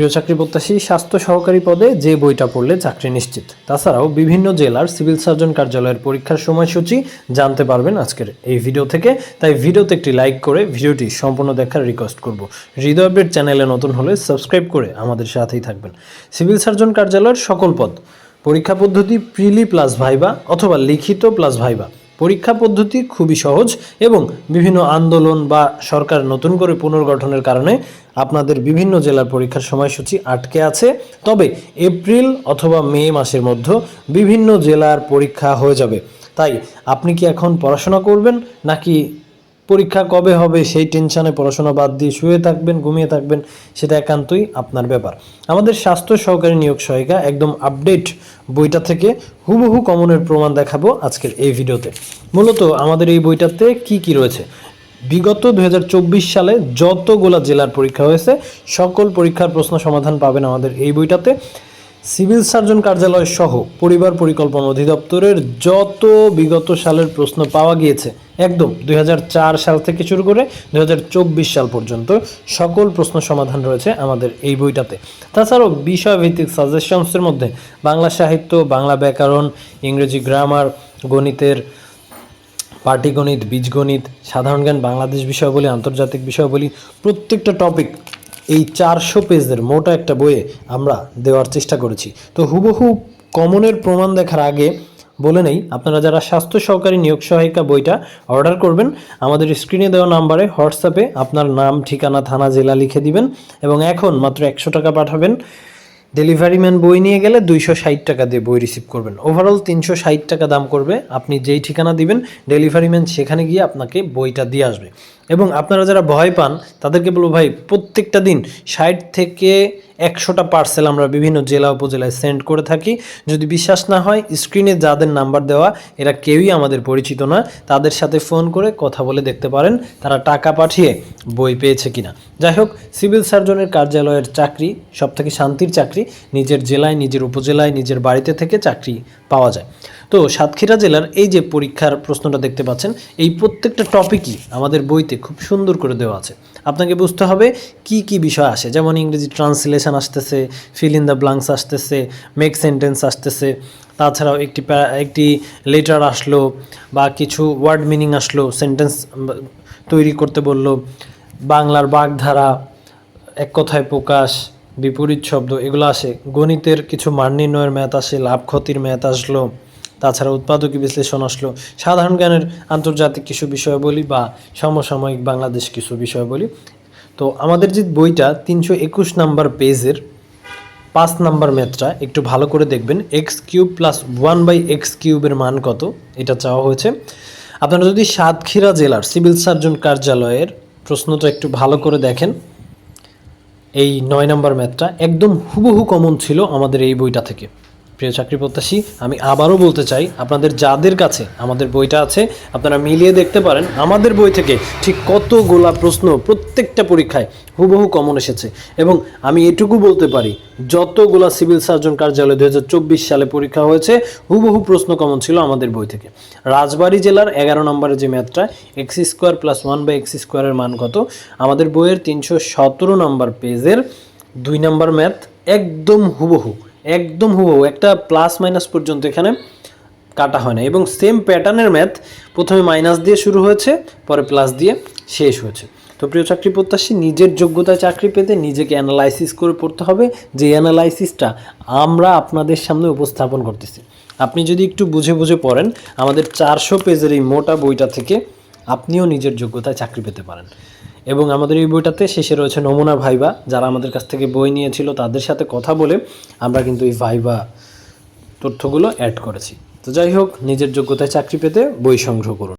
প্রিয় চাকরি প্রত্যাশী, স্বাস্থ্য সহকারী পদে যে বইটা পড়লে চাকরি নিশ্চিত। তাছাড়াও বিভিন্ন জেলার সিভিল সার্জন কার্যালয়ের পরীক্ষার সময়সূচি জানতে পারবেন আজকের এই ভিডিও থেকে। তাই ভিডিওতে একটি লাইক করে ভিডিওটি সম্পূর্ণ দেখার রিকোয়েস্ট করব। হৃদয় আপডেট চ্যানেলে নতুন হলে সাবস্ক্রাইব করে আমাদের সাথেই থাকবেন। সিভিল সার্জন কার্যালয়ের সকল পদ, পরীক্ষা পদ্ধতি প্রিলি প্লাস ভাইবা অথবা লিখিত প্লাস ভাইবা পরীক্ষা পদ্ধতি খুবই সহজ এবং বিভিন্ন আন্দোলন বা সরকার নতুন করে পুনর্গঠনের কারণে আপনাদের বিভিন্ন জেলার পরীক্ষার সময়সূচি আটকে আছে। তবে এপ্রিল অথবা মে মাসের মধ্যে বিভিন্ন জেলার পরীক্ষা হয়ে যাবে। তাই আপনি কি এখন পড়াশোনা করবেন, নাকি পরীক্ষা কবে হবে সেই টেনশনে পড়াশোনা বাদ দিয়ে শুয়ে থাকবেন, ঘুমিয়ে থাকবেন, সেটা একান্তই আপনার ব্যাপার। আমাদের স্বাস্থ্য সহকারী নিয়োগ সহায়িকা একদম আপডেট বইটা থেকে হুবহু কমনের প্রমাণ দেখাবো আজকের এই ভিডিওতে। মূলত আমাদের এই বইটাতে কি কি রয়েছে? বিগত দু হাজার চব্বিশ সালে যতগুলা জেলার পরীক্ষা হয়েছে, সকল পরীক্ষার প্রশ্ন সমাধান পাবেন আমাদের এই বইটাতে। সিভিল সার্জন কার্যালয় সহ পরিবার পরিকল্পনা অধিদপ্তরের যত বিগত সালের প্রশ্ন পাওয়া গিয়েছে, একদম দু হাজার চার সাল থেকে শুরু করে দু হাজার চব্বিশ সাল পর্যন্ত সকল প্রশ্ন সমাধান রয়েছে আমাদের এই বইটাতে। তাছাড়াও বিষয়ভিত্তিক সাজেশনসের মধ্যে বাংলা সাহিত্য, বাংলা ব্যাকরণ, ইংরেজি গ্রামার, গণিতের পাটিগণিত বীজগণিত, সাধারণ জ্ঞান, বাংলাদেশ বিষয়াবলী, আন্তর্জাতিক বিষয়াবলী, প্রত্যেকটা টপিক এই চারশো পেজের মোটা একটা বইয়ে আমরা দেওয়ার চেষ্টা করেছি। তো হুবহু কমনের প্রমাণ দেখার আগে বলে নেই, আপনারা যারা স্বাস্থ্য সহকারী নিয়োগ সহায়িকা বইটা অর্ডার করবেন, আমাদের স্ক্রিনে দেওয়া নাম্বারে হোয়াটসঅ্যাপে আপনার নাম, ঠিকানা, থানা, জেলা লিখে দিবেন এবং এখন মাত্র একশো টাকা পাঠাবেন। ডেলিভারি ম্যান বই নিয়ে গেলে দুইশো ষাট টাকা দিয়ে বই রিসিভ করবেন। ওভারঅল তিনশো ষাট টাকা দাম করবে। আপনি যেই ঠিকানা দিবেন ডেলিভারি ম্যান সেখানে গিয়ে আপনাকে বইটা দিয়ে আসবে। এবং আপনারা যারা ভয় পান, তাদেরকে বলব ভাই, প্রত্যেকটা দিন ষাট থেকে একশোটা পার্সেল আমরা বিভিন্ন জেলা উপজেলায় সেন্ড করে থাকি। যদি বিশ্বাস না হয় স্ক্রিনে যাদের নাম্বার দেওয়া, এরা কেউই আমাদের পরিচিত না। তাদের সাথে ফোন করে কথা বলে দেখতে পারেন, তারা টাকা পাঠিয়ে বই পেয়েছে কিনা। যাই হোক সিভিল সার্জনের কার্যালয়ের চাকরি সব থেকে শান্তির চাকরি, নিজের জেলায়, নিজের উপজেলায়, নিজের বাড়িতে থেকে চাকরি পাওয়া যায়। তো সাতক্ষীরা জেলার এই যে পরীক্ষার প্রশ্নটা দেখতে পাচ্ছেন, এই প্রত্যেকটা টপিকই আমাদের বইতে খুব সুন্দর করে দেওয়া আছে। আপনাকে বুঝতে হবে কি কি বিষয় আসে। যেমন ইংরেজি ট্রান্সলেশন আসতেছে ফিল ইন দ্য ব্লাঙ্কস আসতেছে মেক সেন্টেন্স আসতেছে, তাছাড়াও একটি একটি লেটার আসলো বা কিছু ওয়ার্ড মিনিং আসলো সেন্টেন্স তৈরি করতে বলল, বাংলার বাগধারা, এক কথায় প্রকাশ, বিপরীত শব্দ, এগুলো আসে। গণিতের কিছু মান নির্ণয়ের ম্যাথ আসে, লাভ ক্ষতির ম্যাথ আসলো। তাছাড়া উৎপাদকী বিশ্লেষণ আসলো। সাধারণ জ্ঞানের আন্তর্জাতিক কিছু বিষয়াবলী বা সমসাময়িক বাংলাদেশ কিছু বিষয়াবলী। তো আমাদের যে বইটা তিনশো একুশ নাম্বার পেজের পাঁচ নাম্বার ম্যাথটা একটু ভালো করে দেখবেন। X cube plus one by X কিউবের মান কত? এটা চাওয়া হয়েছে। আপনারা যদি সাতক্ষীরা জেলার সিভিল সার্জন কার্যালয়ের প্রশ্নটা একটু ভালো করে দেখেন। এই নয় নাম্বার ম্যাথটা একদম হুবহু কমন ছিল আমাদের এই বইটা থেকে। প্রিয় চাকরি প্রত্যাশী, আমি আবারও বলতে চাই, আপনাদের যাদের কাছে আমাদের বইটা আছে, আপনারা মিলিয়ে দেখতে পারেন, আমাদের বই থেকে ঠিক কতগুলা প্রশ্ন প্রত্যেকটা পরীক্ষায় হুবহু কমন এসেছে। এবং আমি এটুকু বলতে পারি যতগুলা সিভিল সার্জন কার্যালয় দু হাজার চব্বিশ সালে পরীক্ষা হয়েছে, হুবহু প্রশ্ন কমন ছিল আমাদের বই থেকে। রাজবাড়ী জেলার এগারো নম্বরের যে ম্যাথটা, X square plus one by X স্কোয়ারের মান কত? আমাদের বইয়ের তিনশো সতেরো নম্বর পেজের দুই নম্বর ম্যাথ একদম হুবহু একদম হুবহু, একটা প্লাস মাইনাস পর্যন্ত এখানে কাটা হয় না। এবং সেম প্যাটার্নের ম্যাথ প্রথমে মাইনাস দিয়ে শুরু হয়েছে, পরে প্লাস দিয়ে শেষ হয়েছে। তো প্রিয় চাকরি প্রত্যাশী, নিজের যোগ্যতায় চাকরি পেতে নিজেকে অ্যানালাইসিস করে পড়তে হবে। যে অ্যানালাইসিসটা আমরা আপনাদের সামনে উপস্থাপন করতেছি। আপনি যদি একটু বুঝে বুঝে পড়েন, আমাদের চারশো পেজের এই মোটা বইটা থেকে আপনিও নিজের যোগ্যতায় চাকরি পেতে পারেন। এবং আমাদের এই বইটাতে শেষে রয়েছে নমুনা ভাইবা, যারা আমাদের কাছ থেকে বই নিয়েছিল তাদের সাথে কথা বলে আমরা কিন্তু এই ভাইবা তথ্যগুলো অ্যাড করেছি। তো যাই হোক, নিজের যোগ্যতায় চাকরি পেতে বই সংগ্রহ করুন।